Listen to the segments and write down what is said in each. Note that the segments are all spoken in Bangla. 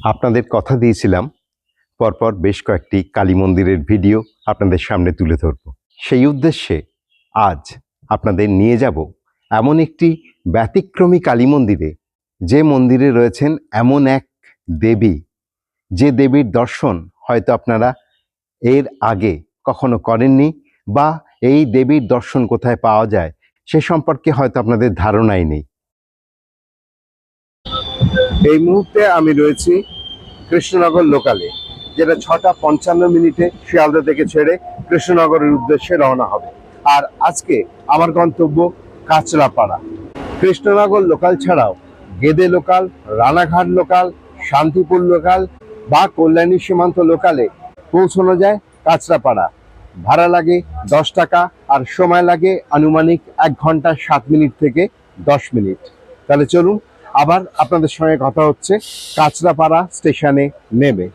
আপনাদের কথা দিয়েছিলাম। পরপর বেশ কয়েকটি কালী মন্দিরের ভিডিও আপনাদের সামনে তুলে ধরব। সেই উদ্দেশ্যে আজ আপনাদের নিয়ে যাব এমন একটি ব্যতিক্রমী কালী মন্দিরে। যে মন্দিরে রয়েছেন এমন এক দেবী। যে দেবীর দর্শন হয়তো আপনারা এর আগে কখনো করেননি বা এই দেবীর দর্শন কোথায় পাওয়া যায় সে সম্পর্কে হয়তো আপনাদের ধারণাই নেই। এই মুহূর্তে আমি রয়েছি কৃষ্ণনগর লোকালে, যেটা ছটা পঞ্চান্ন মিনিটে শিয়ালদা থেকে ছেড়ে কৃষ্ণনগরের উদ্দেশ্যে রওনা হবে। আর আজকে আমার গন্তব্য কাঁচরাপাড়া। কৃষ্ণনগর লোকাল ছাড়াও Gede local, Ranaghat local, Shantipur local বা কল্যাণী সীমান্ত লোকালে পৌঁছানো যায় কাঁচরাপাড়া। ভাড়া লাগে দশ টাকা আর সময় লাগে আনুমানিক এক ঘণ্টা সাত মিনিট থেকে দশ মিনিট। তাহলে চলুন আবার আপনাদের সঙ্গে কথা হচ্ছে কাঁচরাপাড়া স্টেশনে নেমে।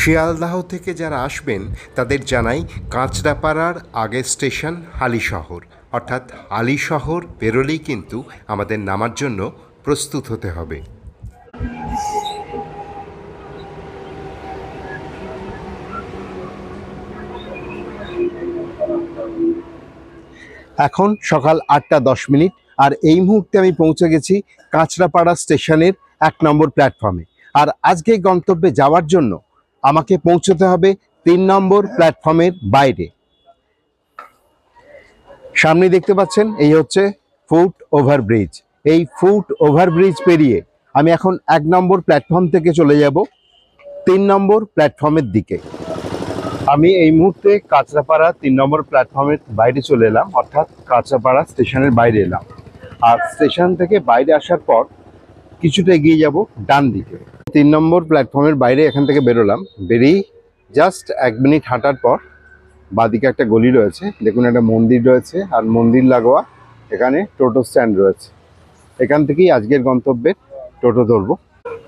শিয়ালদাহ থেকে যারা আসবেন তাদের জানাই কাঁচরাপাড়ার আগের স্টেশন হালিশহর অর্থাৎ হালিশহর বেরোলেই কিন্তু আমাদের নামার জন্য প্রস্তুত হতে হবে। এখন সকাল আটটা দশ মিনিট। আর এই মুহূর্তে আমি পৌঁছে গেছি কাঁচরাপাড়া স্টেশনের এক নম্বর প্ল্যাটফর্মে। আর আজকে গন্তব্যে যাওয়ার জন্য আমাকে পৌঁছতে হবে তিন নম্বর প্ল্যাটফর্মের বাইরে। সামনে দেখতে পাচ্ছেন, এই হচ্ছে ফুট ওভারব্রিজ এই ফুট ওভারব্রিজ পেরিয়ে আমি এখন এক নম্বর প্ল্যাটফর্ম থেকে চলে যাব তিন নম্বর প্ল্যাটফর্মের দিকে। আমি এই মুহূর্তে কাঁচরাপাড়া তিন নম্বর প্ল্যাটফর্মের বাইরে চলে এলাম, অর্থাৎ কাঁচরাপাড়া স্টেশনের বাইরে এলাম। আর স্টেশন থেকে বাইরে আসার পর কিছুটা এগিয়ে যাব ডান দিকে। তিন নম্বর প্ল্যাটফর্মের বাইরে এখান থেকে বেরোলাম। বেরিয়ে জাস্ট এক মিনিট হাঁটার পর বাদিকে একটা গলি রয়েছে। দেখুন একটা মন্দির রয়েছে আর মন্দির লাগোয়া এখানে টোটো স্ট্যান্ড রয়েছে। এখান থেকেই আজকের গন্তব্যের টোটো ধরবো।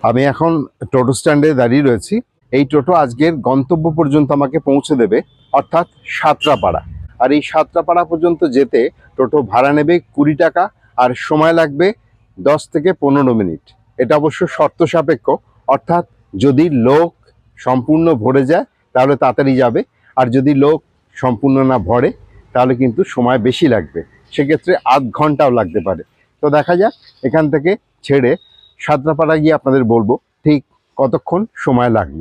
আমি এখন টোটো স্ট্যান্ডে দাঁড়িয়ে রয়েছি। এই টোটো আজকের গন্তব্য পর্যন্ত আমাকে পৌঁছে দেবে, অর্থাৎ সাতরাপাড়া। আর এই সাতরাপাড়া পর্যন্ত যেতে টোটো ভাড়া নেবে কুড়ি টাকা আর সময় লাগবে দশ থেকে পনেরো মিনিট। এটা অবশ্য শর্ত সাপেক্ষ, অর্থাৎ যদি লোক সম্পূর্ণ ভরে যায়, তাহলে তাড়াতাড়ি যাবে, আর যদি লোক সম্পূর্ণ না ভরে, তাহলে কিন্তু সময় বেশি লাগবে। সেক্ষেত্রে আধ ঘন্টাও লাগতে পারে। তো দেখা যাক, এখান থেকে ছেড়ে সাতরাপাড়া গিয়ে আপনাদের বলব, ঠিক কতক্ষণ সময় লাগল।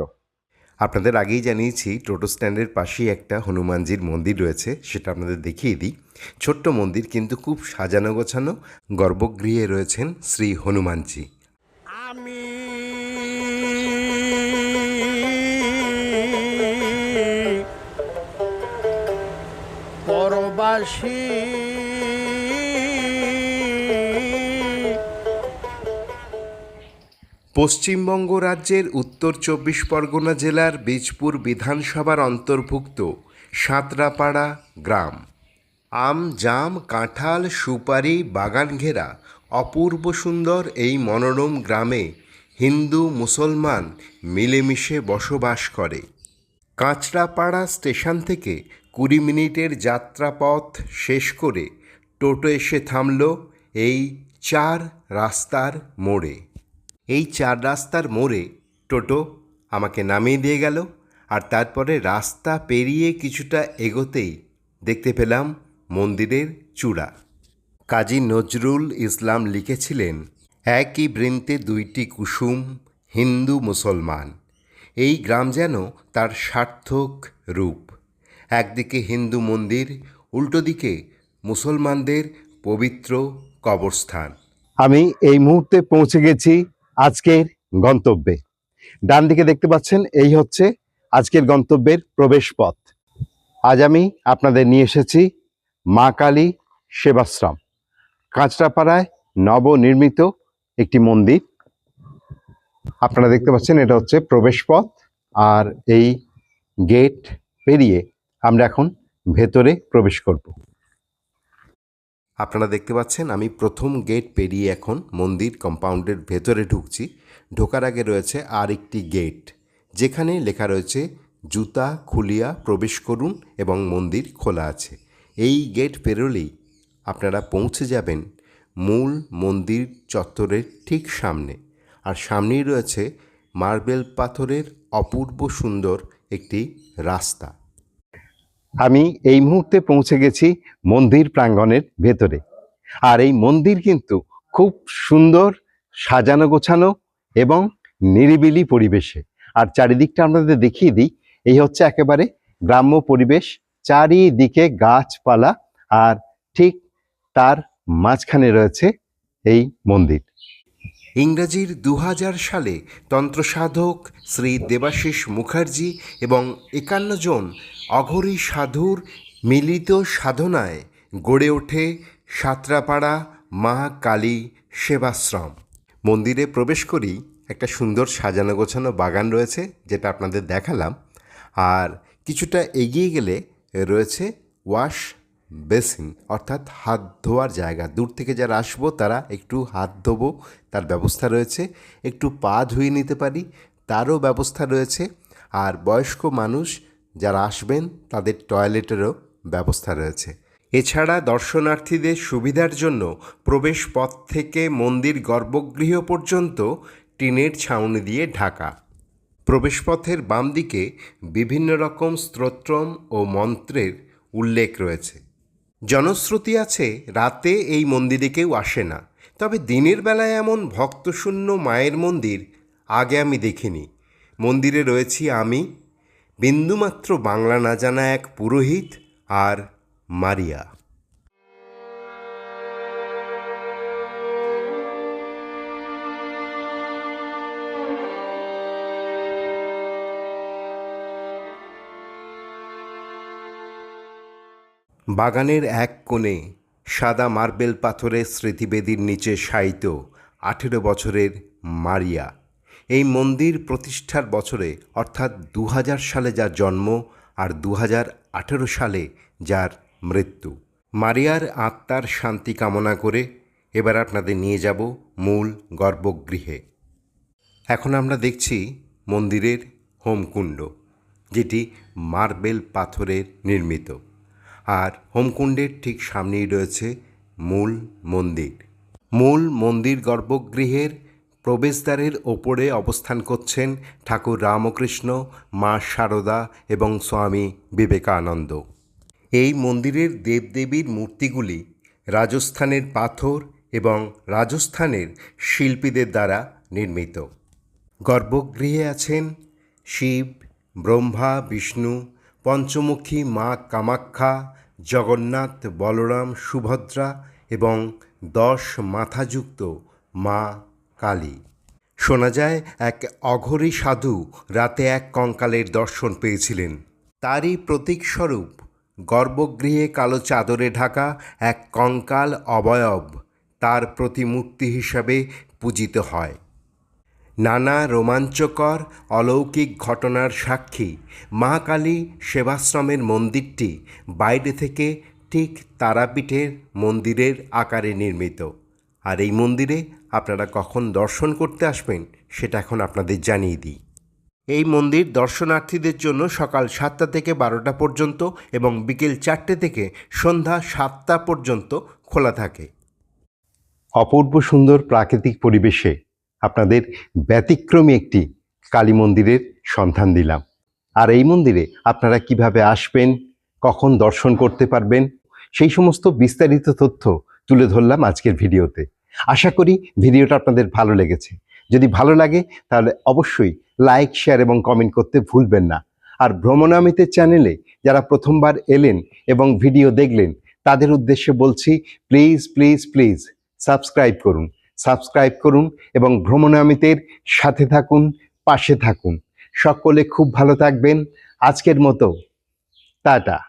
আপনাদের আগেই জানিয়েছি, টোটো স্ট্যান্ডের পাশেই একটা হনুমানজির মন্দির রয়েছে, সেটা আপনাদের দেখিয়ে দিই। ছোট্ট মন্দির কিন্তু খুব সাজানো গোছানো, গর্ভগৃহে রয়েছেন শ্রী হনুমানজি। আমি পরবাসী। পশ্চিমবঙ্গ রাজ্যের উত্তর চব্বিশ পরগনা জেলার বীজপুর বিধানসভার অন্তর্ভুক্ত সাঁতরাপাড়া গ্রাম। আম, জাম, কাঁঠাল, সুপারি বাগান ঘেরা অপূর্ব সুন্দর এই মনোরম গ্রামে হিন্দু, মুসলমান মিলেমিশে বসবাস করে। কাঁচরাপাড়া স্টেশন থেকে কুড়ি মিনিটের যাত্রাপথ শেষ করে টোটো এসে থামল এই চার রাস্তার মোড়ে। এই চার রাস্তার মোড়ে টোটো আমাকে নামিয়ে দিয়ে গেল আর তারপরে রাস্তা পেরিয়ে কিছুটা এগোতেই দেখতে পেলাম মন্দিরের চূড়া। কাজী নজরুল ইসলাম লিখেছিলেন, একই বৃন্তে দুইটি কুসুম, হিন্দু মুসলমান। এই গ্রাম যেন তার সার্থক রূপ। একদিকে হিন্দু মন্দির, উল্টো দিকে মুসলমানদের পবিত্র কবরস্থান। আমি এই মুহূর্তে পৌঁছে গেছি আজকের গন্তব্যে। ডান দিকে দেখতে পাচ্ছেন, এই হচ্ছে আজকের গন্তব্যের প্রবেশ পথ আজ আমি আপনাদের নিয়ে এসেছি মা কালী সেবাশ্রম, কাঁচরাপাড়ায় নবনির্মিত একটি মন্দির। আপনারা দেখতে পাচ্ছেন, এটা হচ্ছে প্রবেশ পথ আর এই গেট পেরিয়ে আমরা এখন ভেতরে প্রবেশ করব। আপনারা দেখতে পাচ্ছেন, আমি প্রথম গেট পেরিয়ে এখন মন্দির কম্পাউন্ডের ভেতরে ঢুকছি। ঢোকার আগে রয়েছে আর একটি গেট যেখানে লেখা রয়েছে, জুতা খুলিয়া প্রবেশ করুন এবং মন্দির খোলা আছে। এই গেট পেরোলেই আপনারা পৌঁছে যাবেন মূল মন্দির চত্বরের ঠিক সামনে। আর সামনেই রয়েছে মার্বেল পাথরের অপূর্ব সুন্দর একটি রাস্তা। আমি এই মুহূর্তে পৌঁছে গেছি মন্দির প্রাঙ্গণের ভেতরে। আর এই মন্দির কিন্তু খুব সুন্দর, সাজানো গোছানো এবং নিরিবিলি পরিবেশে। আর চারিদিকটা আপনাদের দেখিয়ে দিই, এই হচ্ছে একেবারে গ্রাম্য পরিবেশ, চারিদিকে গাছপালা আর ঠিক তার মাঝখানে রয়েছে এই মন্দির। ইংরাজির দু সালে তন্ত্রসাধক শ্রী দেবাশিস মুখার্জি এবং একান্ন জন অঘরী সাধুর মিলিত সাধনায় গড়ে ওঠে সাঁতরাপাড়া মা কালী সেবাশ্রম। মন্দিরে প্রবেশ করি, একটা সুন্দর সাজানো গোছানো বাগান রয়েছে, যেটা আপনাদের দেখালাম। আর কিছুটা এগিয়ে গেলে রয়েছে ওয়াশ বেসিন, অর্থাৎ হাত ধোয়ার জায়গা। দূর থেকে যারা আসব, তারা একটু হাত ধোবো, তার ব্যবস্থা রয়েছে। একটু পা ধুয়ে নিতে পারি, তারও ব্যবস্থা রয়েছে। আর বয়স্ক মানুষ যারা আসবেন তাদের টয়লেটেরও ব্যবস্থা রয়েছে। এছাড়া দর্শনার্থীদের সুবিধার জন্য প্রবেশ পথ থেকে মন্দির গর্ভগৃহ পর্যন্ত টিনের ছাউনি দিয়ে ঢাকা। প্রবেশপথের বাম দিকে বিভিন্ন রকম স্তোত্রম ও মন্ত্রের উল্লেখ রয়েছে। জনশ্রুতি আছে, রাতে এই মন্দিরে কেউ আসে না। তবে দিনের বেলায় এমন ভক্তশূন্য মায়ের মন্দির আগে আমি দেখিনি। মন্দিরে রয়েছি আমি বিন্দুমাত্র বাংলা না জানা এক পুরোহিত আর মারিয়া। বাগানের এক কোণে সাদা মার্বেল পাথরের স্মৃতিবেদীর নিচে শায়িত আঠেরো বছরের মারিয়া। এই মন্দির প্রতিষ্ঠার বছরে, অর্থাৎ দু হাজার সালে যার জন্ম আর দু সালে যার মৃত্যু। মারিয়ার আত্মার শান্তি কামনা করে এবার আপনাদের নিয়ে যাব মূল গর্ভগৃহে। এখন আমরা দেখছি মন্দিরের হোমকুণ্ড, যেটি মার্বেল পাথরের নির্মিত। আর হোমকুণ্ডের ঠিক সামনেই রয়েছে মূল মন্দির। মূল মন্দির গর্ভগৃহের প্রবেশদ্বারের ওপরে অবস্থান করছেন ঠাকুর রামকৃষ্ণ, মা শারদা এবং স্বামী বিবেকানন্দ। এই মন্দিরের দেবদেবীর মূর্তিগুলি রাজস্থানের পাথর এবং রাজস্থানের শিল্পীদের দ্বারা নির্মিত। গর্ভগৃহে আছেন শিব, ব্রহ্মা, বিষ্ণু, পঞ্চমুখী মা কামাখ্যা, জগন্নাথ, বলরাম, সুভদ্রা এবং দশ মাথাযুক্ত মা কালী। শোনা যায়, এক অঘরী সাধু রাতে এক কঙ্কালের দর্শন পেয়েছিলেন। তারই প্রতীকস্বরূপ গর্ভগৃহে কালো চাদরে ঢাকা এক কঙ্কাল অবয়ব, তার প্রতিমূর্তি হিসাবে পূজিত হয়। নানা রোমাঞ্চকর, অলৌকিক ঘটনার সাক্ষী মহাকালী সেবাশ্রমের মন্দিরটি বাইরে থেকে ঠিক তারাপীঠের মন্দিরের আকারে নির্মিত। আর এই মন্দিরে আপনারা কখন দর্শন করতে আসবেন, সেটা এখন আপনাদের জানিয়ে দিই। এই মন্দির দর্শনার্থীদের জন্য সকাল সাতটা থেকে বারোটা পর্যন্ত এবং বিকেল চারটে থেকে সন্ধ্যা সাতটা পর্যন্ত খোলা থাকে। অপূর্ব সুন্দর প্রাকৃতিক পরিবেশে আপনাদের ব্যতিক্রমী একটি কালী মন্দিরের সন্ধান দিলাম। আর এই মন্দিরে আপনারা কীভাবে আসবেন, কখন দর্শন করতে পারবেন, সেই সমস্ত বিস্তারিত তথ্য তুলে ধরলাম আজকের ভিডিওতে। আশা করি ভিডিওটা আপনাদের ভালো লেগেছে। যদি ভালো লাগে, তাহলে অবশ্যই লাইক, শেয়ার এবং কমেন্ট করতে ভুলবেন না। আর ভ্রমণামিতের চ্যানেলে যারা প্রথমবার এলেন এবং ভিডিও দেখলেন, তাদের উদ্দেশ্যে বলছি, প্লিজ প্লিজ প্লিজ সাবস্ক্রাইব করুন। সাবস্ক্রাইব করুন এবং ভ্রমণামিতের সাথে থাকুন, পাশে থাকুন। সকলে খুব ভালো থাকবেন। আজকের মতো, টাটা।